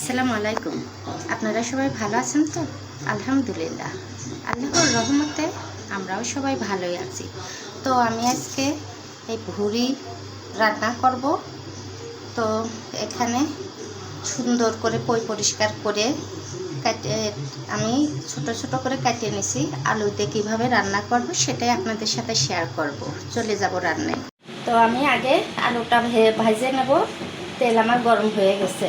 আসসালামু আলাইকুম। আপনারা সবাই ভালো আছেন তো? আলহামদুলিল্লাহ। আল্লাহর রহমতে আমরাও সবাই ভালোই আছি। তো আমি আজকে এই ভুড়ি রান্না করব। তো এখানে সুন্দর করে পই পরিষ্কার করে কাটে আমি ছোট ছোট করে কাটিয়ে নিছি। আলুতে কীভাবে রান্না করব সেটাই আপনাদের সাথে শেয়ার করব। চলে যাব রান্নায়। তো আমি আগে আলুটা ভাজে নেব। তেল আমার গরম হয়ে গেছে।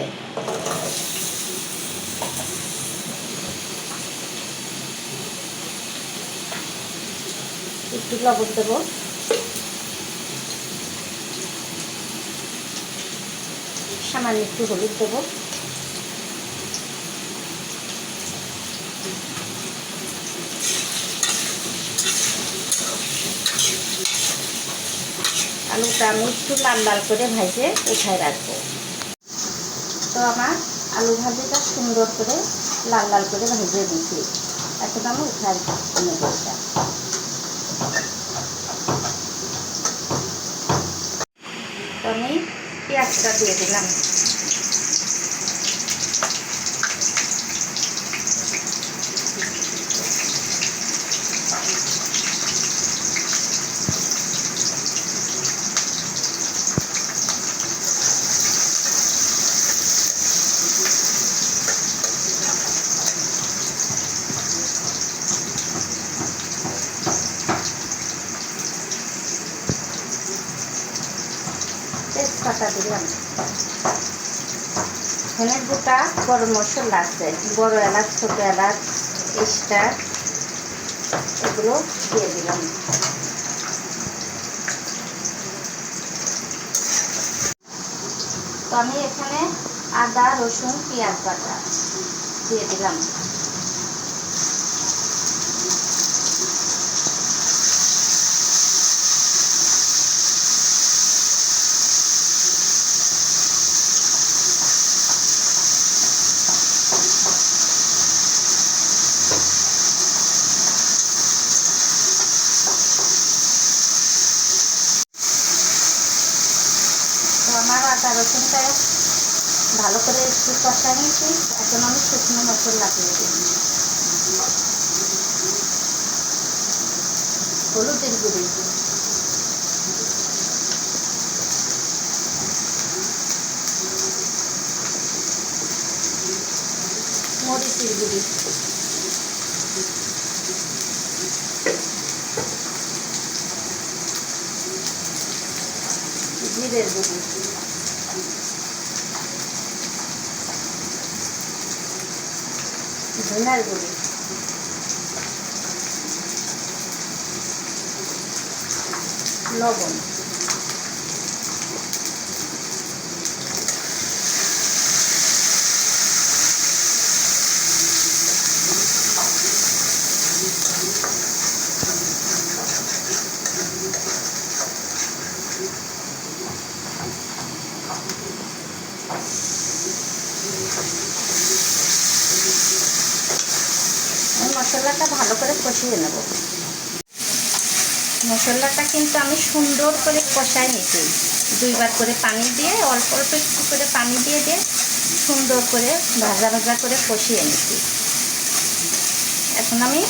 একটু লবণ দেবো। সামান্য একটু হলুদ দেবো। আলুটা আমি একটু লাল লাল করে ভেজে উঠায় রাখব। তো আমার আলু ভাজিটা সুন্দর করে লাল লাল করে ভেজে দিয়েছি। এখন আমি উঠায় নেব এটা তো আমি পেঁয়াজটা দিয়ে দিলাম। তেজপাতা দিলাম। ধনের গোটা গরম মশলা আছে, বড় এলাচ, ছোট এলাচ স্টার এগুলো দিয়ে দিলাম। তো আমি এখানে আদা, রসুন, পেঁয়াজ বাটা দিয়ে দিলাম তো আমার আদা রসুনটা ভালো করে একটু কষা নিয়েছি এখন আমি শুকনো মশলা দিয়ে দিই হলুদের গুঁড়ি। মরিচের গুঁড়ি। জিরের গুঁড়ি। ধনার গুঁড়ি লবণ আমি মশলাটা ভালো করে কষিয়ে নেব। মশলাটা কিন্তু আমি সুন্দর করে কষাই নিতে দুইবার করে পানি দিয়ে, অল্প অল্প একটু করে পানি দিয়ে দিয়ে সুন্দর করে ভাজা ভাজা করে কষিয়ে নিতে এখন আমি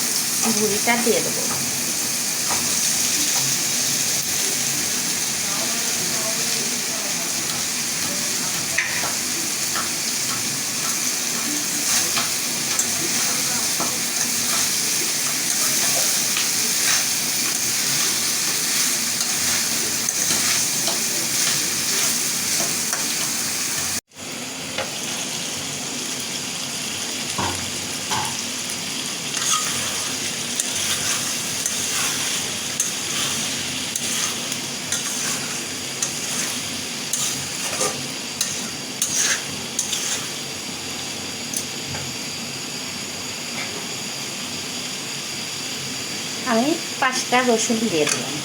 ভুড়িটা দিয়ে দেবো। আমি পাঁচটা রসুন দিয়ে দিলাম।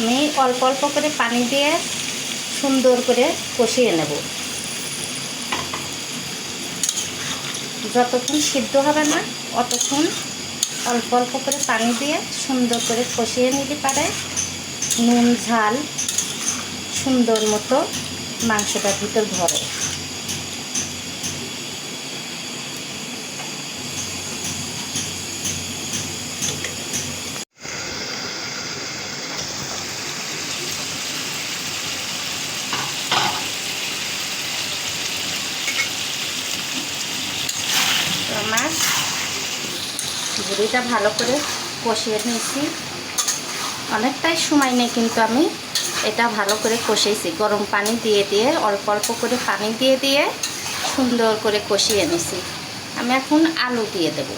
আমি অল্প অল্প করে পানি দিয়ে সুন্দর করে কষিয়ে নেব। যতক্ষণ সিদ্ধ হবে না, অতক্ষণ অল্প অল্প করে পানি দিয়ে সুন্দর করে কষিয়ে নিতে পারে। নুন, ঝাল সুন্দর মতো মাংসটার ভিতর ভরে আমার। ঝুড়িটা ভালো করে কষিয়ে নিয়েছি। অনেকটাই সময় নেই কিন্তু আমি এটা ভালো করে কষিয়েছি। গরম পানি দিয়ে দিয়ে, অল্প অল্প করে পানি দিয়ে দিয়ে সুন্দর করে কষিয়ে নিছি আমি এখন আলু দিয়ে দেব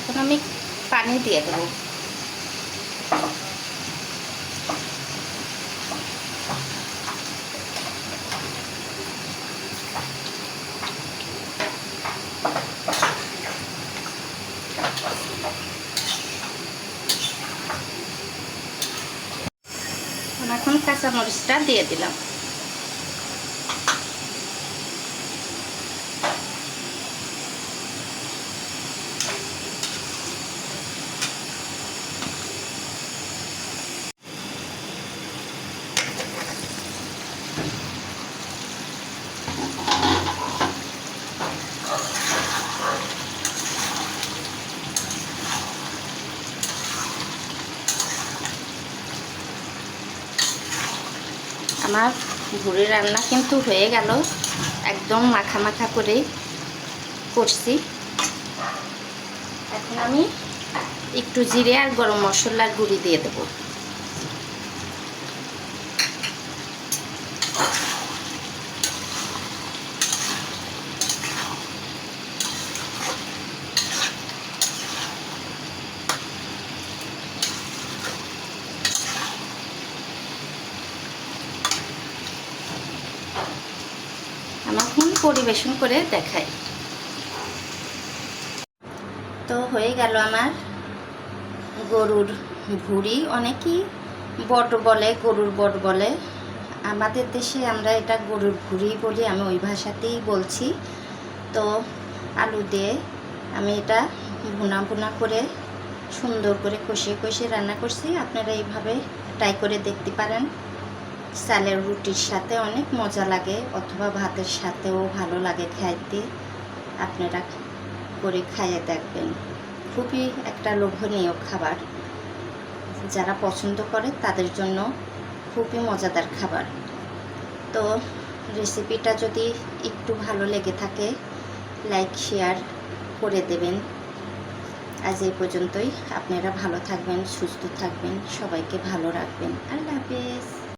এখন আমি পানি দিয়ে দেবো। এখন কাঁচামরিচটা দিয়ে দিলাম। আমার ভুড়ি রান্না কিন্তু হয়ে গেল। একদম মাখা মাখা করে করছি। এখন আমি একটু জিরে আর গরম মশলার গুঁড়ি দিয়ে দেবো আমি এখন পরিবেশন করে দেখাই। তো হয়ে গেল আমার গরুর ভুড়ি। অনেকেই বট বলে, গরুর বট বলে। আমাদের দেশে আমরা এটা গরুর ভুড়ি বলি, আমি ওই ভাষাতেই বলছি। তো আলু দিয়ে আমি এটা ভুনা ভুনা করে, সুন্দর করে কষিয়ে কষিয়ে রান্না করছি। আপনারা এইভাবে ট্রাই করে দেখতে পারেন। চালের রুটির সাথে অনেক মজা লাগে, অথবা ভাতের সাথেও ভালো লাগে খাইতে। আপনারা করে খাইয়ে দেখবেন। খুবই একটা লোভনীয় খাবার। যারা পছন্দ করে তাদের জন্য খুবই মজাদার খাবার। তো রেসিপিটা যদি একটু ভালো লেগে থাকে লাইক শেয়ার করে দেবেন। আজ এই পর্যন্তই। আপনারা ভালো থাকবেন, সুস্থ থাকবেন। সবাইকে ভালো রাখবেন। আল্লাহ হাফেজ।